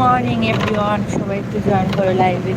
Morning everyone সবাই একটু join করো লাইভে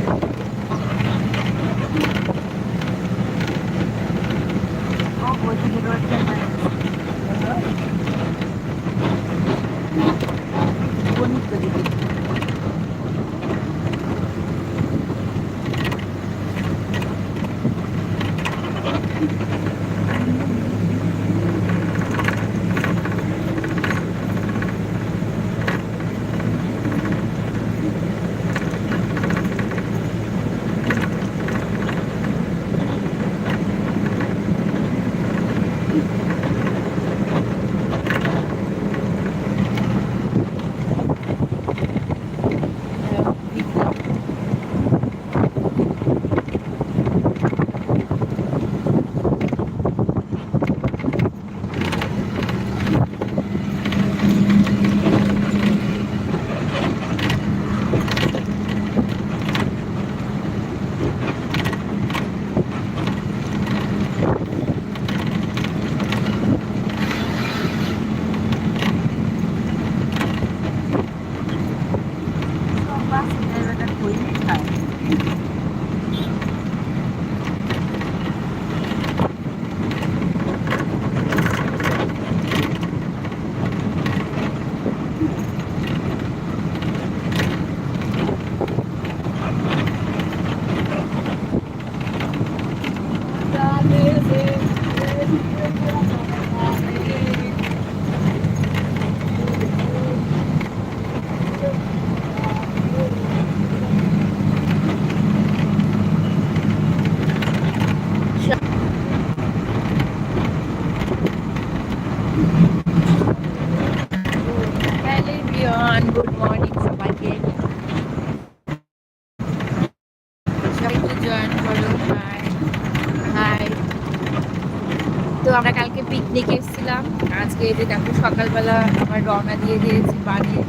আমরা কালকে পিকনিকে এসেছিলাম। আজকে যে দেখো সকালবেলা আবার রওনা দিয়ে দিয়েছি বাড়ির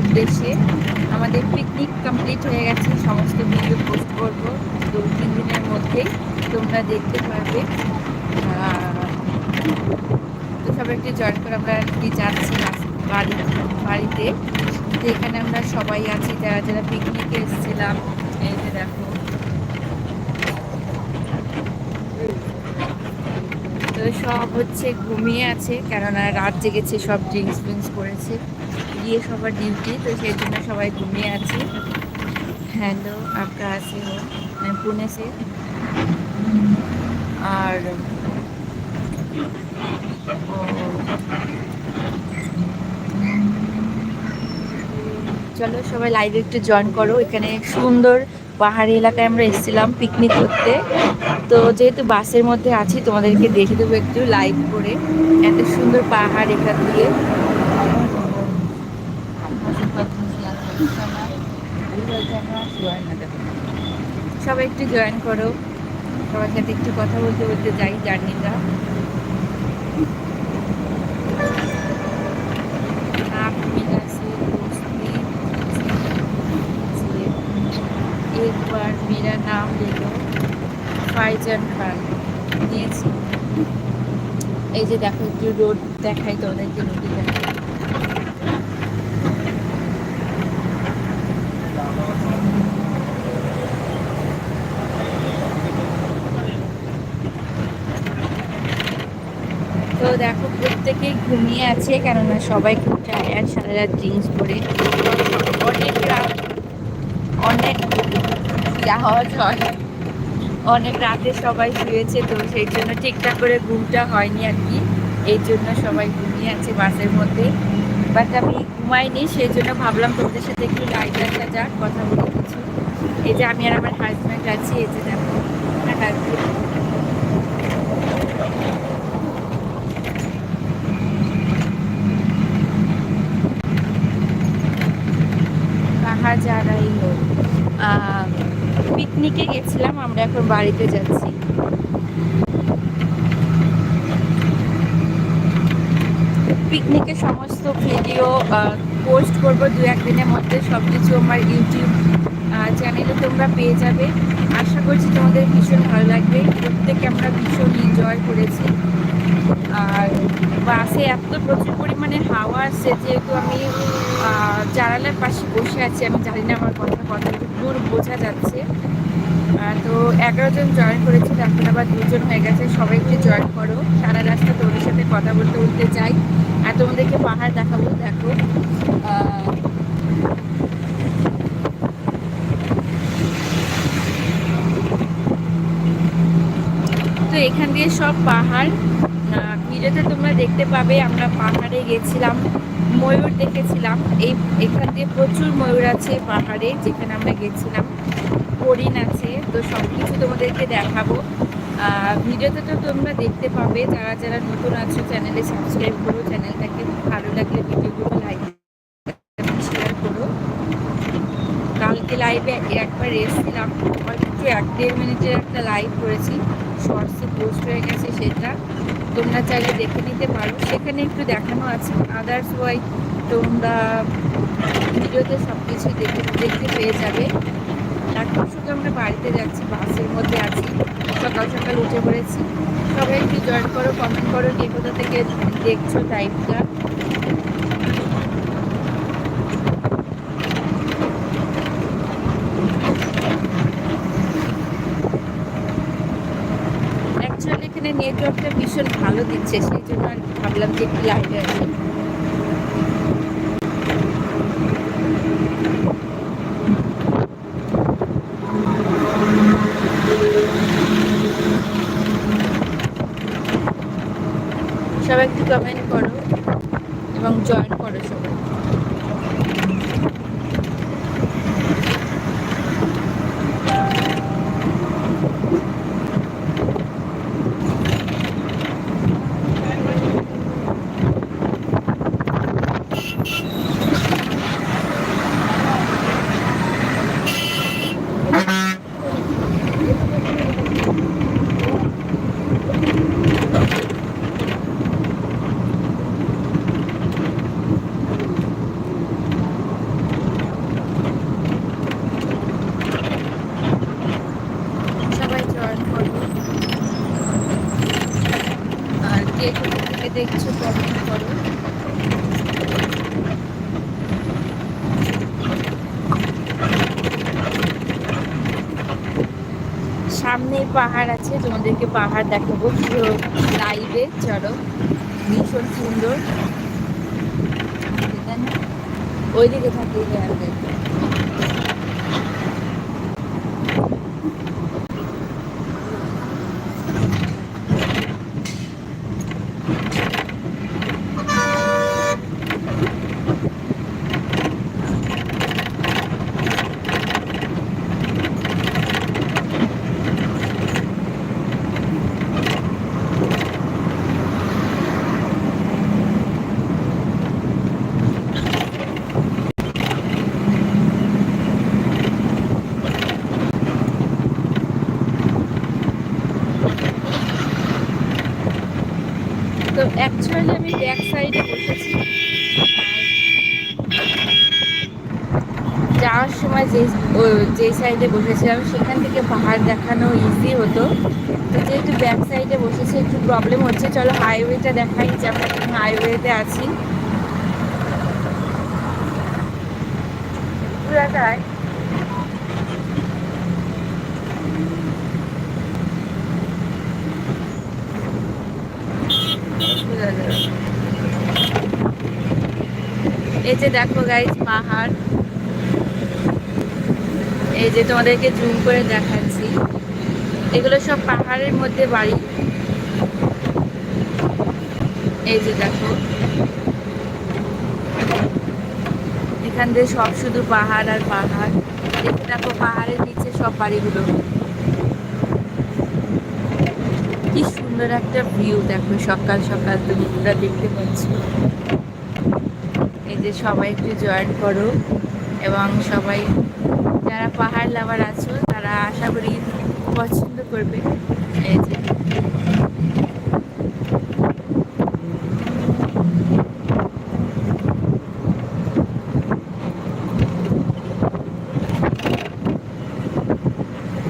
উদ্দেশ্যে। আমাদের পিকনিক কমপ্লিট হয়ে গেছে, সমস্ত ভিডিও পোস্ট করব দু তিন দিনের মধ্যেই, তোমরা দেখতে পারবে তো একটু জয়েন করে আমরা যাচ্ছি বাড়ি বাড়িতে। তো এখানে আমরা সবাই আছি, যারা যারা পিকনিকে এসেছিলাম, এই যে দেখো তো সব হচ্ছে ঘুমিয়ে আছে, কেননা রাত জেগেছে, সব ড্রিঙ্কস ফ্রিঙ্কস করেছে। গিয়ে সবার ডিউটি তো সেই জন্য সবাই ঘুমিয়ে আছে। হ্যালো আপনার আছে মানে পুনেছে আর চলো সবাই লাইভে একটু জয়েন করো। এখানে সুন্দর পাহাড়ি এলাকায় আমরা এসেছিলাম পিকনিক করতে। তো যেহেতু বাসের মধ্যে আছি, তোমাদেরকে দেখে দেবো একটু লাইভ করে। এত সুন্দর পাহাড় এখান দিয়ে। সবাই একটু জয়েন করো। সবার সাথে একটু কথা বলতে বলতে যাই জার্নিটা এখানে নাম দিল ফাইজান খান। নিয়েছি। এই যে দেখো একটু রোড দেখাই তোমাদেরকে রুটি দেখাই। তো দেখো প্রত্যেকে ঘুমিয়ে আছে, কেননা সবাই খুব টায়ার্ড সারা রাত ড্রিঙ্কস করে। অনেক রাত, অনেক আওয়াজ হয়। অনেক রাতে সবাই শুয়েছে তো সেই জন্য ঠিকঠাক করে ঘুমটা হয়নি আর কি। এই জন্য সবাই ঘুমিয়ে আছে বাসের মধ্যে। বাট আমি ঘুমাইনি সেই জন্য ভাবলাম তোমাদের সাথে একটু লাইট দেখা যাক কথা বলে কিছু। এই যে আমি আর আমার হাজব্যান্ড আছি এই যে দেখো রাই হো আহ, পিকনিকে গেছিলাম, আমরা এখন বাড়িতে যাচ্ছি। পিকনিকের সমস্ত ভিডিও পোস্ট করব দু একদিনের মধ্যে, সব কিছু আমার ইউটিউব চ্যানেলে তোমরা পেয়ে যাবে। আশা করছি তোমাদের ভীষণ ভালো লাগবে। প্রত্যেকে আমরা ভীষণ এনজয় করেছি। আর বাসে এত প্রচুর পরিমাণে হাওয়া আসছে, যেহেতু আমি জানালার পাশে বসে আছি। আমি জানি না আমার কথা কথা দূর বোঝা যাচ্ছে। তো এগারো জন জয়েন করেছি এখন আবার দুজন হয়ে গেছে। সবাই একটু জয়েন করো। সারা রাস্তা তোমাদের সাথে কথা বলতে বলতে যাই আর তোমাদেরকে পাহাড় দেখাবো, দেখো। এখান দিয়ে সব পাহাড় ভিডিওতে তোমরা দেখতে পাবে, আমরা পাহাড়ে গেছিলাম, ময়ূর দেখেছিলাম। এই, এখান দিয়ে প্রচুর ময়ূর আছে পাহাড়ে, যেখানে আমরা গেছিলাম। হরিণ আছে, তো সব কিছু তোমাদেরকে দেখাবো। ভিডিওতে তো তোমরা দেখতে পাবে, যারা যারা নতুন আছো, চ্যানেলে সাবস্ক্রাইব করো, চ্যানেলটাকে ভালো লাগলে ভিডিওগুলো লাইক শেয়ার করো। কালকে লাইভে একবার এসেছিলাম অল্প এক, দেড় মিনিটের একটা লাইভ করেছি। শর্টসে পোস্ট হয়ে গেছে সেটা তোমরা চাইলে দেখে নিতে পারো। সেখানে একটু দেখানো আছে। আদার্স ওয়াই তোমরা ভিডিওতে সব কিছু দেখে দেখতে পেয়ে যাবে। এখন শুধু আমরা বাড়িতে যাচ্ছি, বাসের মধ্যে আছি। সকাল সকাল উঠে পড়েছি। সবাই একটু জয়েন করো কমেন্ট করো, কে কোথা থেকে দেখছ টাইপটা অ্যাকচুয়ালি এখানে নেটওয়ার্কটা ভীষণ ভালো দিচ্ছে সেই জন্য আর ভাবলাম যে একটু লাইভে আসি। সবাই একটু কমেন্ট করো এবং জয়েন করো সবাই দেখছ কমেন্ট করো সামনে পাহাড় আছে তোমাদেরকে পাহাড় দেখাবো পুরো লাইভে চলো ভীষণ সুন্দর। ওইদিকে থাকে তো আমি ব্যাক সাইডে বসেছি। যাওয়ার সময় যে যে সাইডে বসেছিলাম, সেখান থেকে পাহাড় দেখানো ইজি হতো। তো যেহেতু ব্যাক সাইডে বসেছি, একটু প্রবলেম হচ্ছে। চলো হাইওয়েটা দেখাই, যে আমরা হাইওয়েতে আছি। পুরাটায় এই যে দেখো গাইজ পাহাড়। এই যে তোমাদেরকে জুম করে দেখাচ্ছি। এগুলো সব পাহাড়ের মধ্যে বাড়ি। এই যে দেখো। এখান দিয়ে সব শুধু পাহাড় আর পাহাড়। দেখে দেখো, পাহাড়ের নিচে সব বাড়িগুলো। কি সুন্দর একটা ভিউ দেখো, সকাল সকাল তোমরা দেখতে পাচ্ছ। যে সবাই একটু জয়েন করো এবং সবাই যারা পাহাড় লাভার আছো, তারা আশা করি পছন্দ করবে।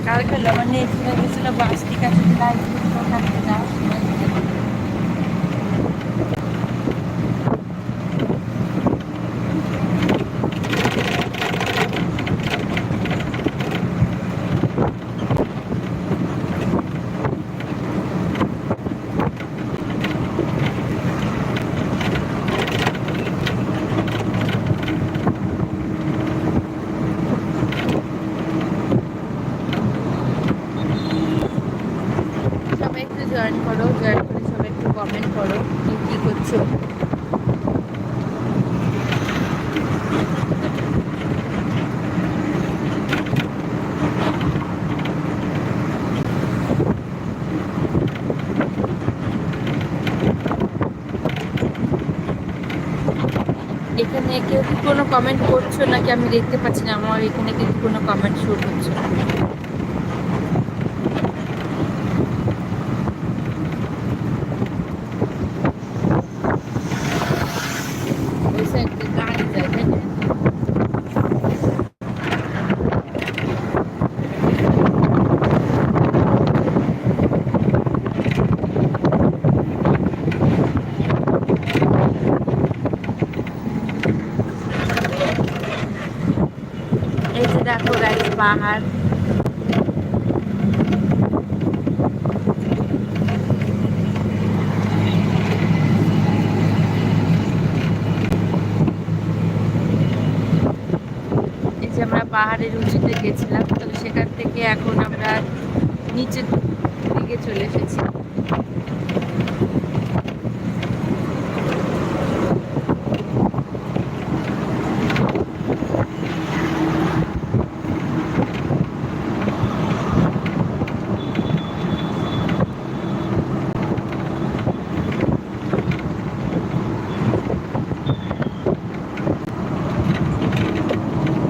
কালকে লবণ নিয়েছিল গেছিল বাস ঠিক আছে জয়েন করো জয়েন করে সবাই একটু কমেন্ট করো, কি কি করছ? এখানে কেউ কি কোনো কমেন্ট করছ? নাকি আমি দেখতে পাচ্ছি না, আমার এখানে কিন্তু কোনো কমেন্ট শো করছে না ওই সাইডে গাড়ি যায় তাই না? এই যে দেখো গাইস পাহাড় আমরা পাহাড়ের উঁচুতে গেছিলাম তো সেখান থেকে এখন আমরা নিচের দিকে চলে এসেছি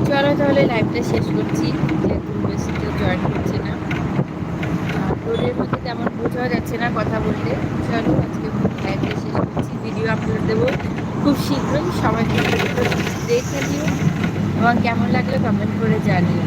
চলো তাহলে লাইভটা শেষ করছি। একদম বেশি কেউ জয়েন করছে না। রোডের মধ্যে তেমন বোঝা যাচ্ছে না কথা বলতে। চলো, আজকে লাইভটা শেষ করছি। ভিডিও আপলোড দেবো খুব শীঘ্রই। সবাই দেখে দিও এবং কেমন লাগল কমেন্ট করে জানিও।